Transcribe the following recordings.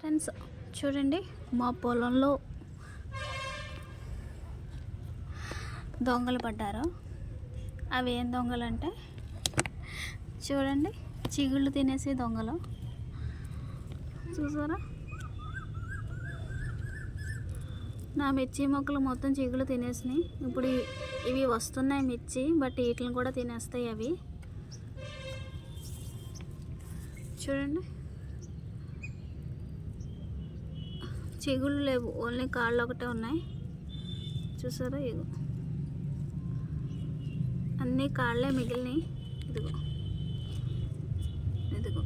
Friends చూడండి మా పొలంలో దొంగలు పడ్డారు. అవి ఏం దొంగలు అంటే చూడండి చిగుళ్ళు తినేసి దొంగలు. చూసారా? నా మిర్చి మొక్కలు మొత్తం చిగుళ్ళు తినేసినాయి. ఇప్పుడు ఇవి వస్తున్నాయి మిర్చి బట్ వీటిని కూడా తినేస్తాయి అవి. చూడండి. చిగుళ్ళు లేవు. ఓన్లీ కాళ్ళు ఒకటే ఉన్నాయి. చూసారా? ఇగో. అన్ని కాళ్ళే మిగిలినాయి. ఇదిగో. ఇదిగో.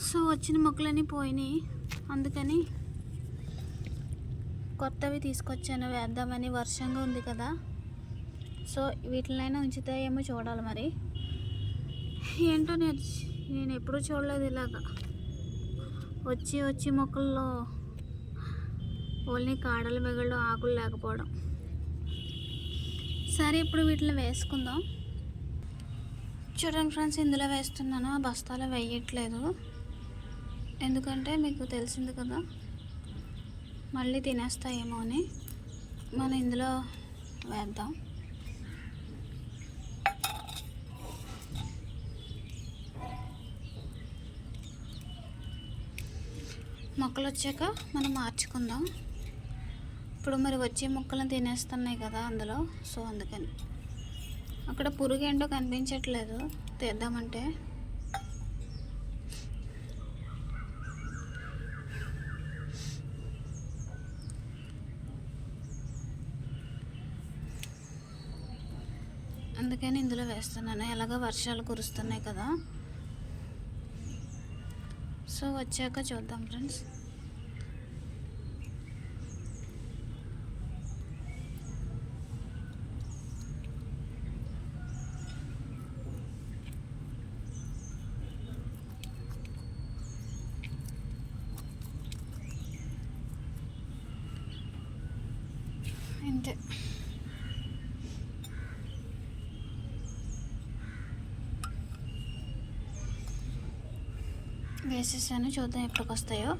సో వచ్చిన మొక్కలన్నీ పోయినాయి. అందుకని కొత్తవి తీసుకొచ్చాను. వేద్దామని. వర్షంగా ఉంది కదా. సో వీటినైనా ఉంచుతాయేమో చూడాలి మరి. ఏంటో నేను నేను ఎప్పుడూ చూడలేదు ఇలాగా. వచ్చి వచ్చి మొక్కల్లో ఓన్లీ కాడలు మిగళ్ళు ఆకులు లేకపోవడం. సరే ఇప్పుడు వీటిని వేసుకుందాం. చూడండి ఫ్రెండ్స్ ఇందులో వేస్తున్నాను. ఆ బస్తాలో వేయట్లేదు. ఎందుకంటే మీకు తెలిసింది కదా మళ్ళీ తినేస్తాయేమో అని. మనం ఇందులో వేద్దాం. మొక్కలు వచ్చాక మనం మార్చుకుందాం. ఇప్పుడు మరి వచ్చే మొక్కలను తినేస్తున్నాయి కదా అందులో. సో అందుకని. అక్కడ పురుగు ఏంటో కనిపించట్లేదు. తీద్దామంటే. అందుకని ఇందులో వేస్తున్నాను. ఎలాగో వర్షాలు కురుస్తున్నాయి కదా. సో వచ్చాక చూద్దాం ఫ్రెండ్స్. అంతే. వేసేసాను చూద్దాం ఎప్పటికి వస్తాయో